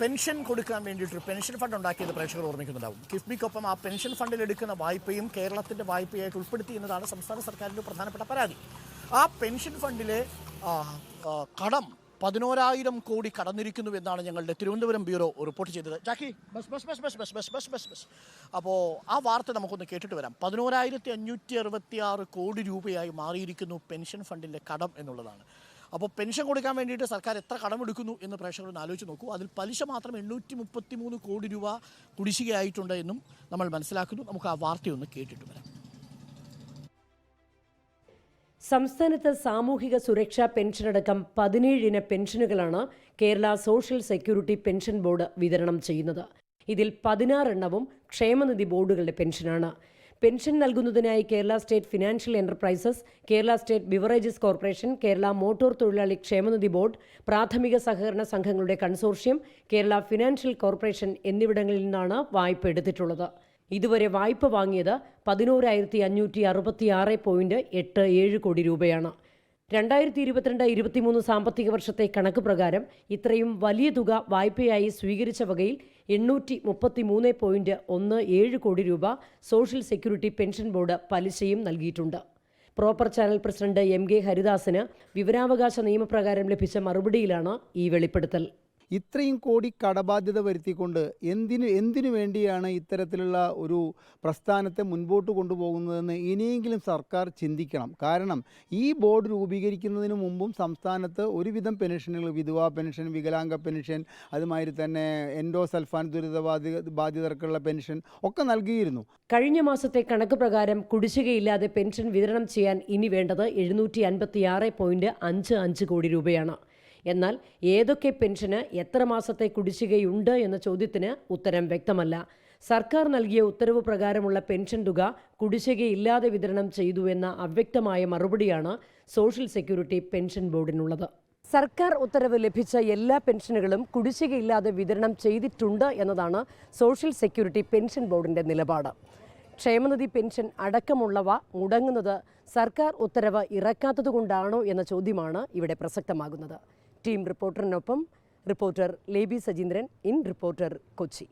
Pension കൊടുക്കാൻ വേണ്ടിയിട്ട് pension fund ഉണ്ടാക്കിയത് പ്രേക്ഷകർ ഓർമ്മിക്കുന്നുണ്ടാവും. കിഫ്ബിക്കൊപ്പം ആ പെൻഷൻ ഫണ്ടിൽ എടുക്കുന്ന വായ്പയും കേരളത്തിന്റെ വായ്പയായിട്ട് ഉൾപ്പെടുത്തി എന്നതാണ് സംസ്ഥാന സർക്കാരിന്റെ പ്രധാനപ്പെട്ട പരാതി. ആ പെൻഷൻ ഫണ്ടിലെ കടം പതിനോരായിരം കോടി കടന്നിരിക്കുന്നു എന്നാണ് ഞങ്ങളുടെ തിരുവനന്തപുരം ബ്യൂറോ റിപ്പോർട്ട് ചെയ്തത്. ജാക്കി bus bus bus bus bus bus bus bus bus. അപ്പോൾ ആ വാർത്ത നമുക്കൊന്ന് കേട്ടിട്ട് വരാം. പതിനോരായിരത്തി അഞ്ഞൂറ്റി അറുപത്തി ആറ് കോടി രൂപയായി മാറിയിരിക്കുന്നു പെൻഷൻ ഫണ്ടിന്റെ കടം എന്നുള്ളതാണ്. അപ്പോൾ പെൻഷൻ കൊടുക്കാൻ വേണ്ടിയിട്ട് സർക്കാർ എത്ര കടമെടുക്കുന്നു എന്ന് പ്രേക്ഷകർ ഒന്ന് ആലോചിച്ച് നോക്കൂ. അതിൽ പലിശ മാത്രം എണ്ണൂറ്റി മുപ്പത്തി മൂന്ന് കോടി രൂപ കുടിശ്ശികയായിട്ടുണ്ട് എന്നും നമ്മൾ മനസ്സിലാക്കുന്നു. നമുക്ക് ആ വാർത്തയൊന്ന് കേട്ടിട്ട് വരാം. സംസ്ഥാനത്ത് സാമൂഹിക സുരക്ഷാ പെൻഷനടക്കം പതിനേഴിന പെൻഷനുകളാണ് Kerala social security pension board വിതരണം ചെയ്യുന്നത്. ഇതിൽ പതിനാറെണ്ണവും ക്ഷേമനിധി ബോർഡുകളുടെ പെൻഷനാണ്. പെൻഷൻ നൽകുന്നതിനായി Kerala state financial enterprises Kerala state beverages corporation Kerala motor തൊഴിലാളി ക്ഷേമനിധി ബോർഡ് പ്രാഥമിക സഹകരണ സംഘങ്ങളുടെ കൺസോർഷ്യം കേരള ഫിനാൻഷ്യൽ കോർപ്പറേഷൻ എന്നിവിടങ്ങളിൽ നിന്നാണ് വായ്പ എടുത്തിട്ടുള്ളത്. ഇതുവരെ വായ്പ വാങ്ങിയത് പതിനോരായിരത്തി അഞ്ഞൂറ്റി അറുപത്തി ആറ് പോയിന്റ് എട്ട് ഏഴ് കോടി രൂപയാണ്. രണ്ടായിരത്തി ഇരുപത്തിരണ്ട് ഇരുപത്തിമൂന്ന് സാമ്പത്തിക വർഷത്തെ കണക്ക് പ്രകാരം ഇത്രയും വലിയ തുക വായ്പയായി സ്വീകരിച്ച വകയിൽ എണ്ണൂറ്റി മുപ്പത്തി മൂന്ന് പോയിന്റ് ഒന്ന് ഏഴ് കോടി രൂപ സോഷ്യൽ സെക്യൂരിറ്റി പെൻഷൻ ബോർഡ് പലിശയും നൽകിയിട്ടുണ്ട്. Proper channel president M K ഹരിദാസിന് വിവരാവകാശ നിയമപ്രകാരം ലഭിച്ച മറുപടിയിലാണ് ഈ വെളിപ്പെടുത്തൽ. ഇത്രയും കോടി കടബാധ്യത വരുത്തിക്കൊണ്ട് എന്തിനു എന്തിനു വേണ്ടിയാണ് ഇത്തരത്തിലുള്ള ഒരു പ്രസ്ഥാനത്തെ മുൻപോട്ട് കൊണ്ടുപോകുന്നതെന്ന് ഇനിയെങ്കിലും സർക്കാർ ചിന്തിക്കണം. കാരണം ഈ ബോർഡ് രൂപീകരിക്കുന്നതിന് മുമ്പും സംസ്ഥാനത്ത് ഒരുവിധം പെൻഷനുകൾ വിധവാ പെൻഷൻ വികലാംഗ പെൻഷൻ അതുമാതിരി തന്നെ എൻഡോസൽഫാൻ ദുരിതബാധിത ബാധിതർക്കുള്ള പെൻഷൻ ഒക്കെ നൽകിയിരുന്നു. കഴിഞ്ഞ മാസത്തെ കണക്ക് പ്രകാരം കുടിശ്ശികയില്ലാതെ പെൻഷൻ വിതരണം ചെയ്യാൻ ഇനി വേണ്ടത് എഴുന്നൂറ്റി അൻപത്തിയാറ് പോയിന്റ് അഞ്ച് അഞ്ച് കോടി രൂപയാണ്. എന്നാൽ ഏതൊക്കെ പെൻഷന് എത്ര മാസത്തെ കുടിശ്ശികയുണ്ട് എന്ന ചോദ്യത്തിന് ഉത്തരം വ്യക്തമല്ല. സർക്കാർ നൽകിയ ഉത്തരവ് പ്രകാരമുള്ള പെൻഷൻ തുക കുടിശ്ശികയില്ലാതെ വിതരണം ചെയ്തു എന്ന അവ്യക്തമായ മറുപടിയാണ് സോഷ്യൽ സെക്യൂരിറ്റി പെൻഷൻ ബോർഡിനുള്ളത്. സർക്കാർ ഉത്തരവ് ലഭിച്ച എല്ലാ പെൻഷനുകളും കുടിശ്ശികയില്ലാതെ വിതരണം ചെയ്തിട്ടുണ്ട് എന്നതാണ് സോഷ്യൽ സെക്യൂരിറ്റി പെൻഷൻ ബോർഡിന്റെ നിലപാട്. ക്ഷേമനിധി പെൻഷൻ അടക്കമുള്ളവ മുടങ്ങുന്നത് സർക്കാർ ഉത്തരവ് ഇറക്കാത്തതുകൊണ്ടാണോ എന്ന ചോദ്യമാണ് ഇവിടെ പ്രസക്തമാകുന്നത്. ടീം റിപ്പോർട്ടറിനൊപ്പം reporter ലേബി Sajeendran in reporter Kochi